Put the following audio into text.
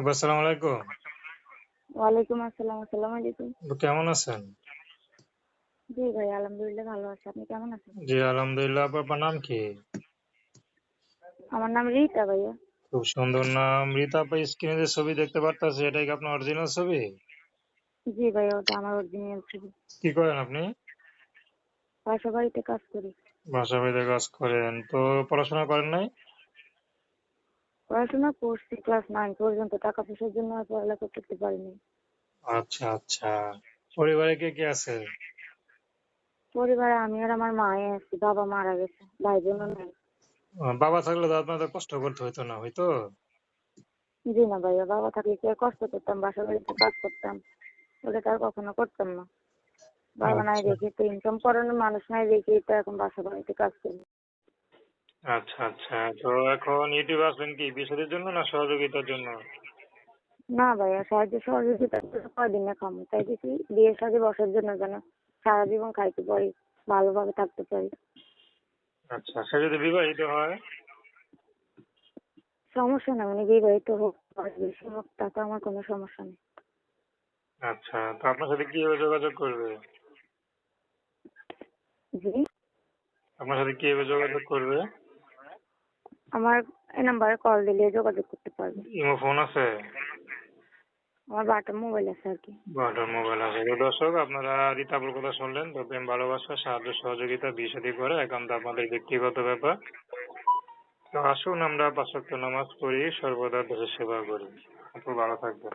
আপু আসসালামু আলাইকুম। ওয়ালাইকুম আসসালাম আসসালামু আলাইকুম। কেমন আছেন? জি ভাই আলহামদুলিল্লাহ ভালো আছি। আপনি কেমন আছেন? জি আলহামদুলিল্লাহ। আপনার নাম কি? আমার নাম রিতা ভাইয়া। খুব সুন্দর নাম। রীতা আপা স্ক্রিনে যে ছবি দেখতে পারতাছি এটা কি আপনার অরিজিনাল ছবি? জি ভাইয়া ওটা আমার অরিজিনাল ছবি। কি করেন আপনি? বাসা বাড়িতে কাজ করি। বাসা বাড়িতে কাজ করেন। তো পড়াশোনা করেন নাই? পড়াশোনা করছি ক্লাস নাইন পর্যন্ত টাকা পয়সার জন্য আর পড়ালেখা করতে পারিনি। আচ্ছা আচ্ছা। পরিবারে কে কে আছে? পরিবারে আমি আর আমার মায়ে আছি বাবা মারা গেছে ভাই বোনও নাই। বাবা থাকলে তো আপনাদের কষ্ট করতে হইতো না হয়তো জি না ভাইয়া বাবা থাকলে কি আর কষ্ট করতাম বাসা বাড়িতে কাজ করতাম ওটা তো আর কখনো করতাম না। বাবা নাই আচ্ছা। দেখে তো ইনকাম করানোর মানুষ নাই দেখে তো এখন বাসা বাড়িতে কাজ করি। আচ্ছা আচ্ছা। তো এখন ইউটিউবে আসবেন কি বিষয়ের জন্য না সহযোগিতার জন্য? না ভাইয়া সাহায্য সহযোগিতা করে কয়দিন না খামো। তাই দেখি বিয়ের সাথে বসার জন্য যেন সারা জীবন খাইতে পারি ভালোভাবে থাকতে পারি। আচ্ছা সে যদি বিবাহিত হয়? সমস্যা না উনি বিবাহিত হোক বেশি হোক তাতে আমার কোনো সমস্যা নেই। আচ্ছা তো আপনার সাথে কীভাবে যোগাযোগ করবে? জি? আপনার সাথে কীভাবে যোগাযোগ করবে? আমার এই নাম্বারে কল দিলে যোগাযোগ করতে পারবে। ইমো ফোন আছে? আমার বাটার মোবাইল আছে আর কি। বাটার মোবাইল আছে। তো দর্শক আপনারা রীতাপুর কথা শুনলেন তো প্রেম ভালোবাসা সাহায্য সহযোগিতা বিষাদি করে একান্ত আপনাদের ব্যক্তিগত ব্যাপার। তো আসুন আমরা পাঁচ নামাজ পড়ি সর্বদা দেশের সেবা করি। আপনি ভালো থাকবেন।